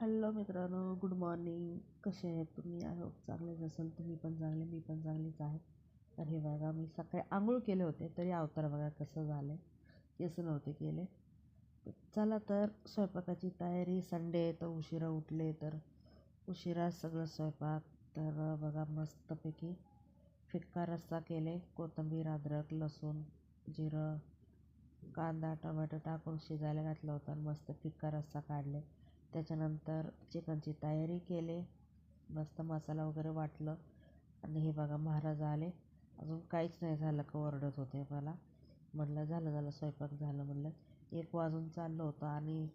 Hello मित्रांनो good morning. कसे आहेत तुम्ही? आय होप चांगलेच असेल तुम्ही पण चांगले मी पण चांगलीच आहे. तर हे बघा मी सकाळी आंघोळ केले होते तरी अवतार बघा कसं झालं आहे केस नव्हते केले. चला तर स्वयंपाकाची तयारी. संडे तर उशिरा उठले तर उशिरा सगळं स्वयंपाक. तर बघा मस्तपैकी फिक्का रस्सा केले कोथिंबीर अद्रक लसूण जिरं कांदा टोमॅटो टाकून शिजायला घातलं होतं आणि मस्त फिक्का रस्सा काढले. त्याच्यानंतर चिकनची तयारी केली. मस्त मसाला वगैरे वाटलं. आणि हे बघा महाराज आले. अजून काहीच नाही झालं का ओरडत होते मला. म्हटलं झालं झालं स्वयंपाक झालं म्हटलं एक वाजून चाललं होतं आणि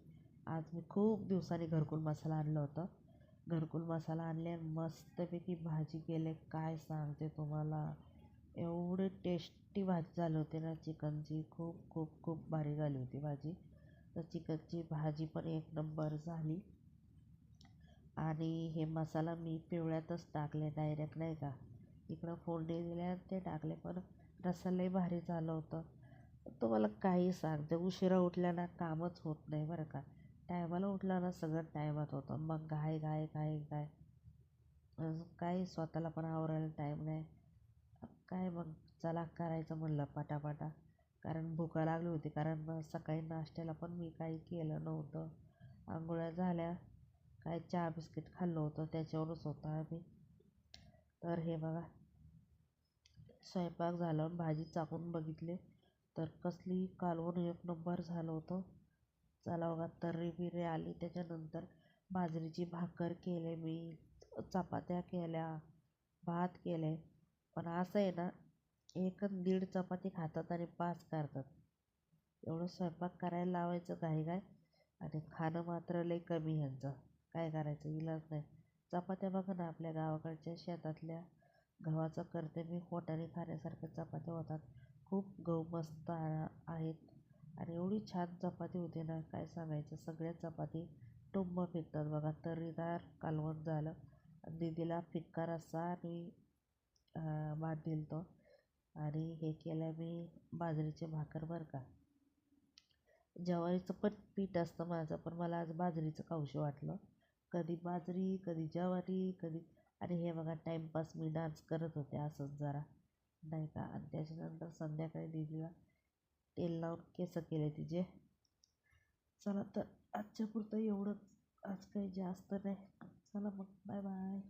आज मी खूप दिवसांनी घरकुल मसाला आणलं होतं. घरकुल मसाला आणले मस्तपैकी भाजी केले. काय सांगते तुम्हाला? एवढी टेस्टी भाजी झाली होती ना चिकनची. खूप खूप खूप भारी झाली होती भाजी. चिकनची भाजी पण एक नंबर झाली. आणि हे मसाला मी पिवळ्यातच टाकले डायरेक्ट नाही का? इकडं फोडणी दिल्या ते टाकले पण रस्सा भारी झालं होतं. तुम्हाला काही सांगते उशिरा उठल्यानं कामच होत नाही बरं का. टायमाला उठला ना सगळं टायमात होतं. मग घाय घाय घाय घाय काही स्वतःला पण आवरायला टाईम नाही. काय मग? चला करायचं म्हणलं पाटापाटा. कारण भुका लागली होती. कारण सकाळी नाश्त्याला पण मी काही केलं नव्हतं. आंघोळ्या झाल्या. काय चहा बिस्किट खाल्लं होतं. त्याच्यावरच होतं आम्ही. तर हे बघा. स्वयंपाक झाला भाजी चाकून बघितले. तर कसली कालवण एक नंबर झालं होतं. चला बघा तर्री बिर्री आली. त्याच्यानंतर बाजरीची भाकर केले मी. चपात्या केल्या. भात केले. पण असं आहे ना एक दीड चपाती खातात आणि पाच करतात. एवढं स्वयंपाक करायला लावायचं घाई काय? आणि खाणं मात्र लई कमी ह्यांचं काय करायचं? इलाज नाही. चपात्या बघा ना आपल्या गावाकडच्या शेतातल्या गव्हाचं करते मी पोटाने खाण्यासारख्या चपात्या होतात. खूप गहू मस्त आहेत. आणि एवढी छान चपाती होते ना काय सांगायचं? सगळ्या चपाती टुंब फेकतात बघा. तर्रीदार कालवण झालं. दीदीला फिक्का रस्सा आणि भात दिलं तो आणि हे केलं मी बाजरीचे भाकर बरं का. ज्वारीचं पण पीठ असतं माझं पण मला आज बाजरीचं खाऊशी वाटलं. कधी बाजरी कधी ज्वारी कधी आणि हे बघा टाईमपास मी डान्स करत होते असंच जरा. नाही का? आणि त्याच्यानंतर संध्याकाळी दीदीला तेल लावून केस केले तिचे. चला तर आजच्या पुरतं एवढंच. आज काही जास्त नाही. चला मग बाय बाय